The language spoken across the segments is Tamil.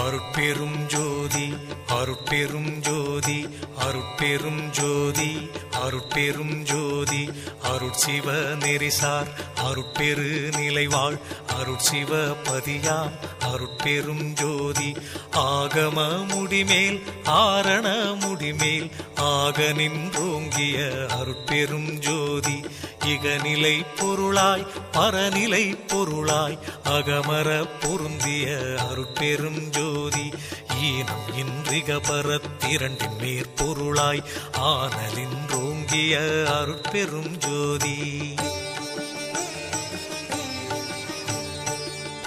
அருட்பெரும் ஜோதி அருட்பெரும் ஜோதி அருட்பெரும் ஜோதி அருட்பெரும் ஜோதி அருட்சிவ நெறிசார் அருட்பெரு நிலைவாழ் அருட்சிவ பதியாம் அருட்பெரும் ஜோதி. ஆகம முடிமேல் ஆரண முடிமேல் ஆக நின்றோங்கிய அருட்பெரும் ஜோதி இகநிலை பொருளாய் பரநிலை பொருளாய் அகமர பொருந்திய அருட்பெரும் ஜோதி ஈனம் இன்றிக பரத்திரண்டின் மேற்பொருளாய் ஆனலின்றோங்கிய அருட்பெரும் ஜோதி.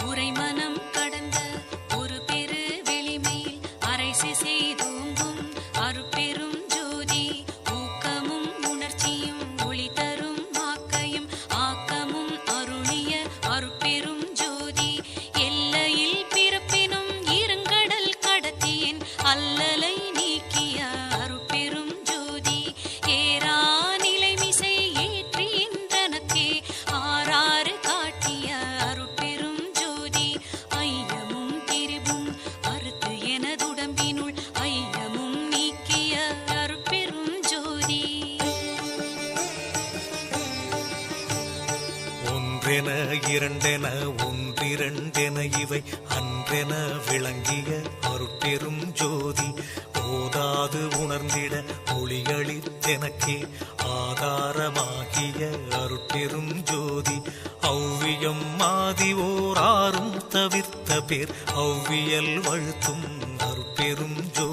உரைமனம் கடந்த ஒரு பெரு வெளிமையில் அரைசி செய்தோங்கும் ஒன்றென இரண்டென ஒன்றிரண்டென இவை அன்றென விளங்கிய அருட்பெரும் ஜோதி. ஓதாது உணர்ந்திட ஒளியளித்தெனக்கே ஆதாரமாகிய அருட்பெரும் ஜோதி. ஔவியம் மாதி ஓராறும் தவிர்த்த பேர் ஔவியல் வழுத்தும் அருட்பெரும் ஜோதி.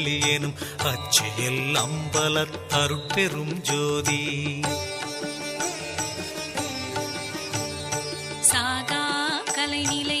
தனிப்பற வெளியெனும் அச்சியல் அம்பல தருட்பெரும் ஜோதி. சாகா கலைநிலை